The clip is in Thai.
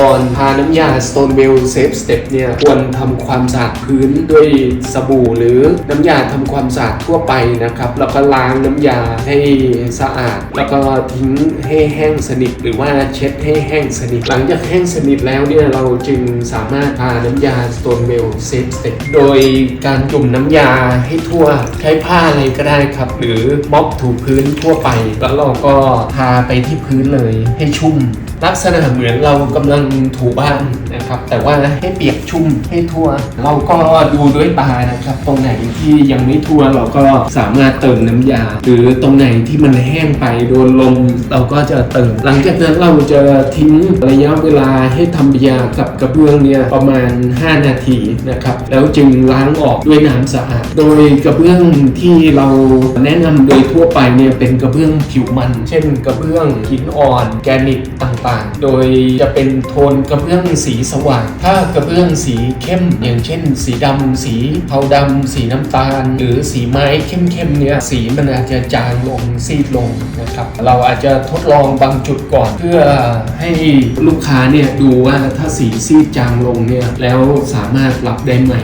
ก่อนทาน้ำยา Stonewell Safe Step เนี่ยควรทำความสะอาดพื้นด้วยสบู่หรือน้ำยาทำความสะอาดทั่วไปนะครับ แล้วก็ล้างน้ำยาให้สะอาด แล้วก็ทิ้งให้แห้งสนิท หรือว่าเช็ดให้แห้งสนิท หลังจากแห้งสนิทแล้วเนี่ยเราจึงสามารถทาน้ำยา Stonewell Safe Step โดยการจุ่มน้ำยาให้ทั่วใช้ผ้าอะไรก็ได้ครับ หรือม็อบถูพื้นทั่วไป แล้วเราก็ทาไปที่พื้นเลยให้ชุ่ม ลักษณะเหมือนเรากำลังถูบ้านนะครับ แต่ว่าให้เปียกชุ่มให้ทั่ว เราก็ดูด้วยตานะครับ ตรงไหนที่ยังไม่ทั่วเราก็สามารถเติมน้ำยา หรือตรงไหนที่มันแห้งไปโดนลมเราก็จะเติม หลังจากนั้นเราจะทิ้งระยะเวลาให้ทำยากับกระเบื้องเนี่ยประมาณ 5 นาทีนะครับ แล้วจึงล้างออกด้วยน้ำสะอาด โดยกระเบื้องที่เราแนะนำโดยทั่วไปเนี่ยเป็นกระเบื้องผิวมัน เช่น กระเบื้องหินอ่อน แกรนิตต่าง ๆ โดยจะเป็นโทนกระเบื้องสีสว่าง ถ้ากระเบื้องสีเข้ม อย่างเช่น สีดำสีเทาดำสีน้ำตาล หรือสีไม้เข้มๆเนี่ยสีมันอาจจะจางลงซีดลงนะครับ เราอาจจะทดลองบางจุดก่อน เพื่อให้ลูกค้าเนี่ยดูว่าถ้าสีซีดจางลงเนี่ยแล้วสามารถรับได้ไหม